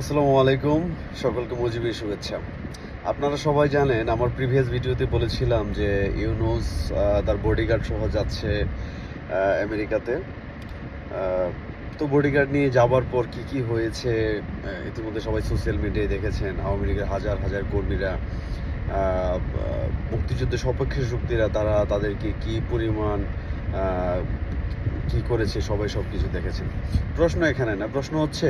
আসসালামু আলাইকুম, সকলকে মুজিবের শুভেচ্ছা। আপনারা সবাই জানেন, আমার প্রিভিয়াস ভিডিওতে বলেছিলাম যে ইউনুস তার বডিগার্ড সহ যাচ্ছে আমেরিকাতে। তো বডিগার্ড নিয়ে যাবার পর কি কি হয়েছে ইতিমধ্যে সবাই সোশ্যাল মিডিয়ায় দেখেছেন, আওয়ামী লীগের হাজার হাজার কর্মীরা মুক্তিযুদ্ধের সপক্ষে শক্তিরা, তারা তাদেরকে কি পরিমাণ কি করেছে সবাই সব কিছু দেখেছেন। প্রশ্ন এখানে না প্রশ্ন হচ্ছে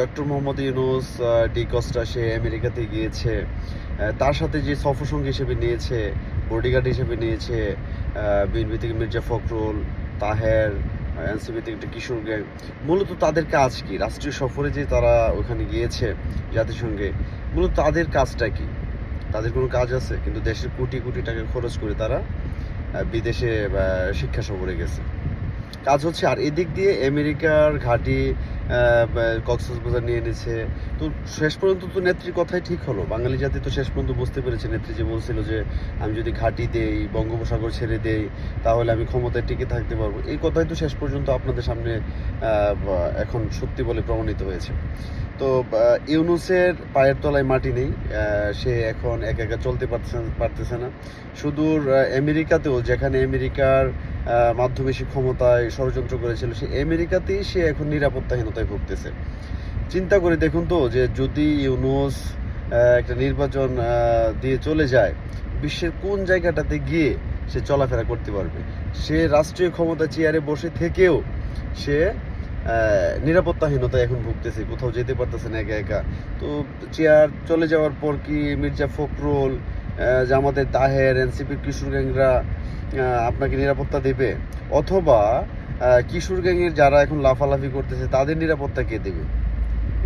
ডক্টর মোহাম্মদ ইউনুস আহ, ডি কস্টা সে আমেরিকাতে গিয়েছে তার সাথে যে সফরসঙ্গী হিসেবে নিয়েছে বডিগার্ড হিসেবে নিয়েছে বিএনপি থেকে মির্জা ফখরুল তাহের এনসিপি থেকে একটা কিশোর গ্যাং মূলত তাদের কাজ কি? রাষ্ট্রীয় সফরে যে তারা ওখানে গিয়েছে জাতিসংঘে মূলত তাদের কাজটা কি? তাদের কোনো কাজ আছে? কিন্তু দেশের কোটি কোটি টাকা খরচ করে তারা বিদেশে শিক্ষা সফরে গেছে। কাজ হচ্ছে, আর এদিক দিয়ে আমেরিকার ঘাঁটি কক্সবাজার নিয়ে এনেছে। তো শেষ পর্যন্ত তো নেত্রীর কথাই ঠিক হলো। বাঙালি জাতি তো শেষ পর্যন্ত বুঝতে পেরেছে, নেত্রী যে বলছিল যে, আমি যদি ঘাঁটি দেই, বঙ্গোপসাগর ছেড়ে দেই, তাহলে আমি ক্ষমতায় টিকে থাকতে পারব। এই কথাই তো শেষ পর্যন্ত আপনাদের সামনে এখন সত্যি বলে প্রমাণিত হয়েছে। তো ইউনুসের পায়ের তলায় মাটি নেই সে এখন একা একা চলতে পারতেছে পারতেছে না। সুদূর আমেরিকাতেও, যেখানে আমেরিকার মাধ্যমে সে ক্ষমতায় ষড়যন্ত্র করেছিল সে আমেরিকাতেই সে এখন নিরাপত্তাহীনতায় ভুগতেছে। চিন্তা করে দেখুন তো যে যদি ইউনুস একটা নির্বাচন দিয়ে চলে যায় বিশ্বের কোন জায়গাটাতে গিয়ে সে চলাফেরা করতে পারবে? সে রাষ্ট্রীয় ক্ষমতা চেয়ারে বসে থেকেও সে আহ, নিরাপত্তাহীনতায় এখন ভুগতেছে কোথাও যেতে পারতেছে না একা একা। তো চেয়ার চলে যাওয়ার পর কি মির্জা ফখরুল জামাতের তাহের এনসিপির কিশোর গ্যাংরা আপনাকে নিরাপত্তা দেবে, অথবা কিশোর গ্যাংয়ের যারা এখন লাফালাফি করতেছে, তাদের নিরাপত্তা কে দেবে?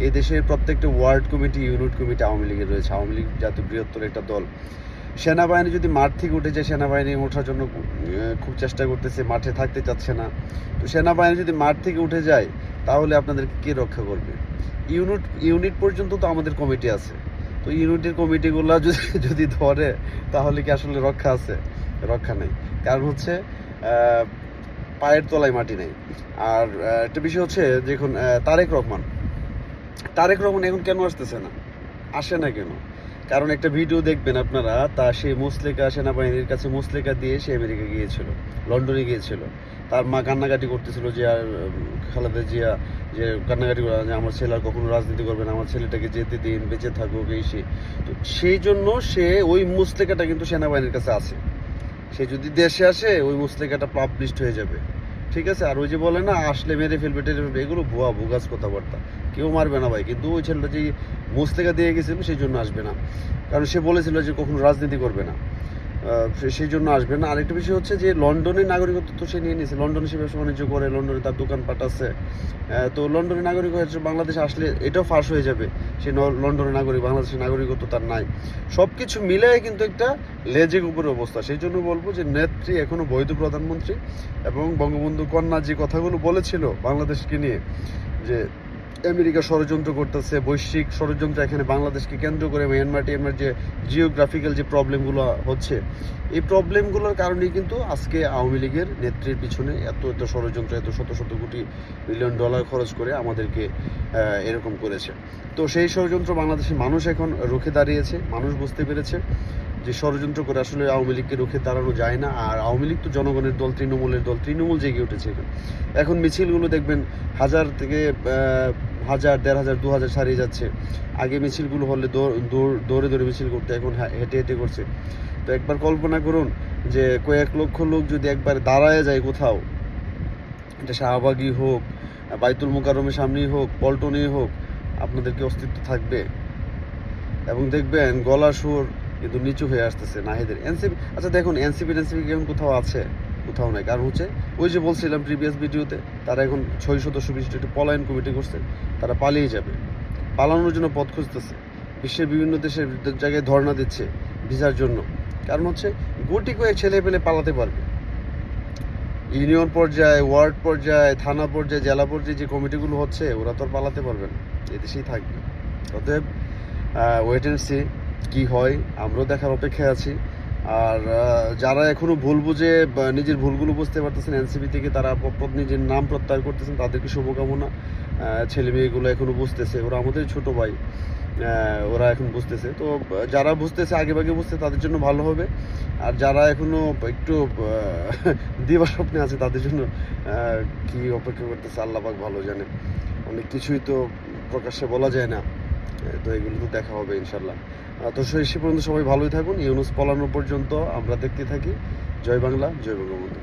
এই দেশের প্রত্যেকটা ward committee, unit committee Awami লীগের রয়েছে। আওয়ামী লীগ জাতীয় বৃহত্তর একটা দল। সেনাবাহিনী যদি মাঠ থেকে উঠে যায়, সেনাবাহিনী ওঠার জন্য খুব চেষ্টা করতেছে, মাঠে থাকতে চাচ্ছে না। তো সেনাবাহিনী যদি মাঠ থেকে উঠে যায়, তাহলে আপনাদের কে রক্ষা করবে? ইউনিট ইউনিট পর্যন্ত তো আমাদের কমিটি আছে। তো ইউনিটের কমিটিগুলো যদি যদি ধরে, তাহলে কি আসলে রক্ষা আছে? রক্ষা নেই। কারণ হচ্ছে পায়ের তলায় মাটি নেই। আর একটা বিষয় হচ্ছে দেখুন আহ, তারেক রহমান। তারেক রহমান এখন কেন আসতেছে না? আসে না কেন? কারণ একটা ভিডিও দেখবেন আপনারা তা সে মুসলিকা সেনাবাহিনীর কাছে মুসলিকা দিয়ে সে আমেরিকা গিয়েছিল লন্ডনে গিয়েছিল। তার মা কান্নাকাটি করতেছিল যে আর খালেদা জিয়া যে কান্নাকাটি করা যে আমার ছেলে আর কখনো রাজনীতি করবে না আমার ছেলেটাকে যেতে দিন বেঁচে থাকুক এই সে। তো সেই জন্য সে ওই মুসলিকাটা কিন্তু সেনাবাহিনীর কাছে আছে। সে যদি দেশে আসে, ওই মুসলিকাটা পাবলিশড হয়ে যাবে। ঠিক আছে? আর ওই যে বলে না, আসলে মেরে ফেলবে, টেরে ফেলবে এগুলো ভুয়া, ভুগাস কথাবার্তা। কেউ মারবে না ভাই। কিন্তু ওই ছেলেটা যে মুস্তেকা দিয়ে গেছিল, সেই জন্য আসবে না। কারণ সে বলেছিল যে কখনো রাজনীতি করবে না। সেই জন্য আসবে না। আরেকটা বিষয় হচ্ছে যে লন্ডনের নাগরিকত্ব তো সে নিয়ে নিয়েছে লন্ডনে সে ব্যবসা বাণিজ্য করে, লন্ডনে তার দোকানপাট আছে। তো লন্ডনের নাগরিক হয়েছে, বাংলাদেশে আসলে এটাও ফাঁস হয়ে যাবে। সে লন্ডনের নাগরিক, বাংলাদেশের নাগরিকত্ব তার নাই। সব কিছু মিলে কিন্তু একটা লেজের উপরে অবস্থা। সেই জন্য বলব যে নেত্রী এখনও বৈধ প্রধানমন্ত্রী এবং বঙ্গবন্ধু কন্যা যে কথাগুলো বলেছিল বাংলাদেশকে নিয়ে, যে আমেরিকা ষড়যন্ত্র করতেছে, বৈশ্বিক ষড়যন্ত্র এখানে বাংলাদেশকে কেন্দ্র করে মিয়ানমার টিয়ানমার যে জিওগ্রাফিক্যাল যে প্রবলেমগুলো হচ্ছে, এই প্রবলেমগুলোর কারণেই কিন্তু আজকে আওয়ামী লীগের নেত্রীর পিছনে এত এত ষড়যন্ত্র, এত শত শত কোটি মিলিয়ন ডলার খরচ করে আমাদেরকে এরকম করেছে। তো সেই ষড়যন্ত্র বাংলাদেশের মানুষ এখন রুখে দাঁড়িয়েছে, মানুষ বুঝতে পেরেছে যে ষড়যন্ত্র করে আসলে আওয়ামী লীগকে রুখে দাঁড়ানো যায় না। আর আওয়ামী লীগ তো জনগণের দল, তৃণমূলের দল, তৃণমূল জেগে উঠেছে এখন। মিছিলগুলো দেখবেন হাজার থেকে হাজার, দেড় হাজার, দু হাজার ছাড়িয়ে যাচ্ছে। আগে মিছিলগুলো হলে দৌড়, দৌড়- দৌড়ে মিছিল করতে, এখন হা- হেঁটে হেঁটে করছে। তো একবার কল্পনা করুন যে কয়েক লক্ষ লোক যদি একবার দাঁড়ায় যায় কোথাও, এটা শাহবাগই হোক, বাইতুল মুকাররমের সামনেই হোক, পল্টনেই হোক, আপনাদের কি অস্তিত্ব থাকবে? এবং দেখবেন গলা সুর কিন্তু নিচু হয়ে আসতেছে নাহিদের। এনসিপি আচ্ছা দেখুন এনসিপি এনসিপি এখন কোথাও আছে? কোথাও নাই। কারণ হচ্ছে, ওই যে বলছিলাম প্রিভিয়াস ভিডিওতে, তারা এখন ছয় সদস্য বিশিষ্ট একটি পলায়ন কমিটি করছে, তারা পালিয়ে যাবে। পালানোর জন্য পথ খুঁজতেছে। বিশ্বের বিভিন্ন দেশের জায়গায় ধর্ণা দিচ্ছে ভিসার জন্য। কারণ হচ্ছে, গুটি কয়েক ছেলে পেলে পালাতে পারবে। ইউনিয়ন পর্যায়ে, ওয়ার্ড পর্যায়ে, থানা পর্যায়ে, জেলা পর্যায়ে যে কমিটিগুলো হচ্ছে, ওরা তো আর পালাতে পারবে না। এদেশেই থাকবে। অতএব ওয়েট অ্যান্ড সি কী হয়, আমরাও দেখার অপেক্ষায় আছি। আহ, যারা এখনও ভুল বুঝে নিজের ভুলগুলো বুঝতে পারতেছেন এনসিপি থেকে তারা প- প- নিজের নাম প্রত্যাহার করতেছেন তাদেরকে শুভকামনা। ছেলে মেয়েগুলো এখনও বুঝতেছে ওরা আমাদের ছোট ভাই ওরা এখন বুঝতেছে। তো যারা বুঝতেছে আগে ভাগে বুঝতে তাদের জন্য ভালো হবে। আর যারা এখনও একটু দিবা স্বপ্নে আছে তাদের জন্য কি অপেক্ষা করতেছে আল্লাহ পাক ভালো জানে। অনেক কিছুই তো প্রকাশ্যে বলা যায় না। তো এগুলো তো দেখা হবে ইনশাল্লাহ তো সে পর্যন্ত সবাই ভালোই থাকুন। ইউনুস পলানো পর্যন্ত আমরা দেখতে থাকি। জয় বাংলা, জয় বঙ্গবন্ধু।